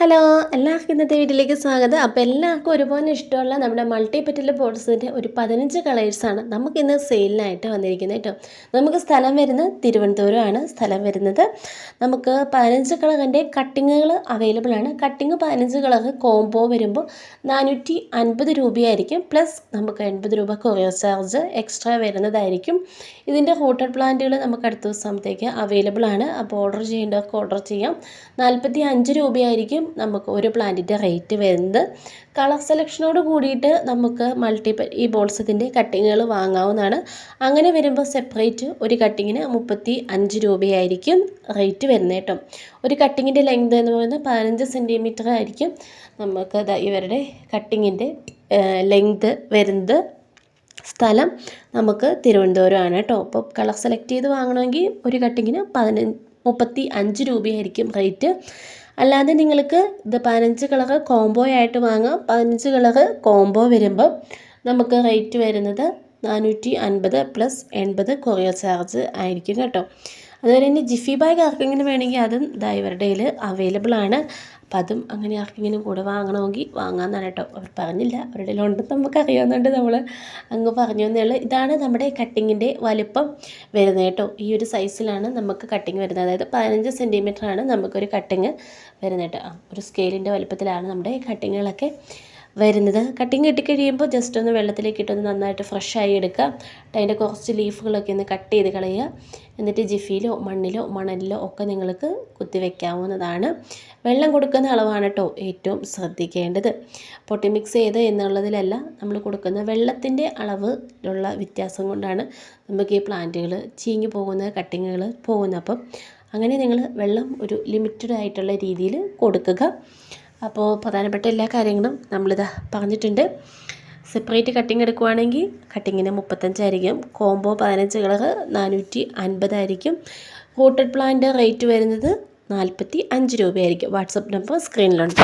Hello എല്ലാവർക്കും ഇന്നത്തെ വീട്ടിലേക്ക് സ്വാഗതം. അപ്പോൾ എല്ലാവർക്കും ഒരുപോലെ ഇഷ്ടമുള്ള നമ്മുടെ മൾട്ടി പെറ്റൽ ബോർഡ്സിന്റെ ഒരു പതിനഞ്ച് കളേഴ്സാണ് നമുക്കിന്ന് സെയിലിനായിട്ട് വന്നിരിക്കുന്നത് കേട്ടോ. നമുക്ക് സ്ഥലം വരുന്നത് തിരുവനന്തപുരമാണ്. സ്ഥലം വരുന്നത് നമുക്ക് പതിനഞ്ച് കളറിന്റെ കട്ടിങ്ങുകൾ അവൈലബിൾ ആണ്. കട്ടിങ് പതിനഞ്ച് കളർ കോംബോ വരുമ്പോൾ നാനൂറ്റി അൻപത് രൂപയായിരിക്കും. പ്ലസ് നമുക്ക് എൺപത് രൂപ കൊറിയർ ചാർജ് എക്സ്ട്രാ വരുന്നതായിരിക്കും. ഇതിന്റെ ഹോട്ടൽ പ്ലാന്റുകൾ നമുക്ക് അടുത്ത ദിവസത്തേക്ക് അവൈലബിൾ ആണ്. അപ്പോൾ ഓർഡർ ചെയ്യേണ്ടവർക്ക് ഓർഡർ ചെയ്യാം. നാൽപ്പത്തി അഞ്ച് രൂപയായിരിക്കും. നമുക്ക് ഒരു പ്ലാന്റിന്റെ റേറ്റ് വരുന്നത്. കളർ സെലക്ഷനോട് കൂടിയിട്ട് നമുക്ക് മൾട്ടി ഈ ബോൾസത്തിന്റെ കട്ടിങ്ങുകൾ വാങ്ങാവുന്നതാണ്. അങ്ങനെ വരുമ്പോൾ സെപ്പറേറ്റ് ഒരു കട്ടിങ്ങിന് മുപ്പത്തി അഞ്ച് രൂപയായിരിക്കും റേറ്റ് വരുന്നത് കേട്ടോ. ഒരു കട്ടിങ്ങിന്റെ ലെങ്ത് എന്ന് പറയുന്നത് പതിനഞ്ച് സെന്റിമീറ്റർ ആയിരിക്കും നമുക്ക് ഇവരുടെ കട്ടിങ്ങിന്റെ ലെങ്ത് വരുന്നത്. സ്ഥലം നമുക്ക് തിരുവനന്തപുരമാണ് കേട്ടോ. അപ്പോൾ കളർ സെലക്ട് ചെയ്ത് വാങ്ങണമെങ്കിൽ ഒരു കട്ടിങ്ങിന് പതിനഞ്ച് മുപ്പത്തി അഞ്ച് രൂപയായിരിക്കും റേറ്റ് അല്ലാതെ നിങ്ങൾക്ക് ഇത് പതിനഞ്ച് കളറ് കോംബോ ആയിട്ട് വാങ്ങാം. പതിനഞ്ച് കളറ് കോംബോ വരുമ്പം നമുക്ക് റേറ്റ് വരുന്നത് നാനൂറ്റി അൻപത് പ്ലസ് എൺപത് കൊറിയർ ചാർജ് ആയിരിക്കും കേട്ടോ. അതുപോലെ തന്നെ ജിഫി ബാഗ് ആർക്കെങ്കിലും വേണമെങ്കിൽ അതും ഇതാ അവൈലബിൾ ആണ്. അപ്പം അതും അങ്ങനെ ആർക്കെങ്കിലും കൂടെ വാങ്ങണമെങ്കിൽ വാങ്ങാമെന്നാണ് കേട്ടോ. അവർ പറഞ്ഞില്ല. അവരുടെ ഉണ്ടെന്ന് നമുക്ക് അറിയാവുന്നതുകൊണ്ട് നമ്മൾ അങ്ങ് പറഞ്ഞു എന്നേ ഇതാണ് നമ്മുടെ കട്ടിങ്ങിന്റെ വലിപ്പം വരുന്നത് കേട്ടോ. ഈ ഒരു സൈസിലാണ് നമുക്ക് കട്ടിങ് വരുന്നത്. അതായത് പതിനഞ്ച് സെന്റിമീറ്ററാണ് നമുക്കൊരു കട്ടിങ് വരുന്നത് കേട്ടോ. ഒരു സ്കെയിലിന്റെ വലിപ്പത്തിലാണ് നമ്മുടെ കട്ടിങ്ങുകളൊക്കെ വരുന്നത്. കട്ടിങ് കിട്ടിക്കഴിയുമ്പോൾ ജസ്റ്റ് ഒന്ന് വെള്ളത്തിലേക്ക് ഇട്ടൊന്ന് നന്നായിട്ട് ഫ്രഷ് ആയി എടുക്കുക. അതിന്റെ കുറച്ച് ലീഫുകളൊക്കെ ഒന്ന് കട്ട് ചെയ്ത് കളയുക. എന്നിട്ട് ജിഫിയിലോ മണ്ണിലോ മണലിലോ ഒക്കെ നിങ്ങൾക്ക് കുത്തി വയ്ക്കാവുന്നതാണ് വെള്ളം കൊടുക്കുന്ന അളവാണ് കേട്ടോ ഏറ്റവും ശ്രദ്ധിക്കേണ്ടത്. പൊട്ടി മിക്സ് ചെയ്ത് എന്നുള്ളതിലല്ല നമ്മൾ കൊടുക്കുന്ന വെള്ളത്തിന്റെ അളവിലുള്ള വ്യത്യാസം കൊണ്ടാണ് നമുക്ക് ഈ പ്ലാന്റുകൾ ചീഞ്ഞു പോകുന്ന കട്ടിങ്ങുകൾ പോകുന്നത്. അപ്പം അങ്ങനെ നിങ്ങൾ വെള്ളം ഒരു ലിമിറ്റഡ് ആയിട്ടുള്ള രീതിയിൽ കൊടുക്കുക. അപ്പോൾ പ്രധാനപ്പെട്ട എല്ലാ കാര്യങ്ങളും നമ്മളിത് പറഞ്ഞിട്ടുണ്ട്. സെപ്പറേറ്റ് കട്ടിങ് എടുക്കുവാണെങ്കിൽ കട്ടിങ്ങിന് മുപ്പത്തഞ്ചായിരിക്കും. കോംബോ പതിനഞ്ച് കളർ നാനൂറ്റി അൻപതായിരിക്കും ഹോട്ടൽ പ്ലാന്റ് റേറ്റ് വരുന്നത് നാൽപ്പത്തി അഞ്ച് രൂപയായിരിക്കും വാട്സപ്പ് നമ്പർ സ്ക്രീനിലുണ്ട്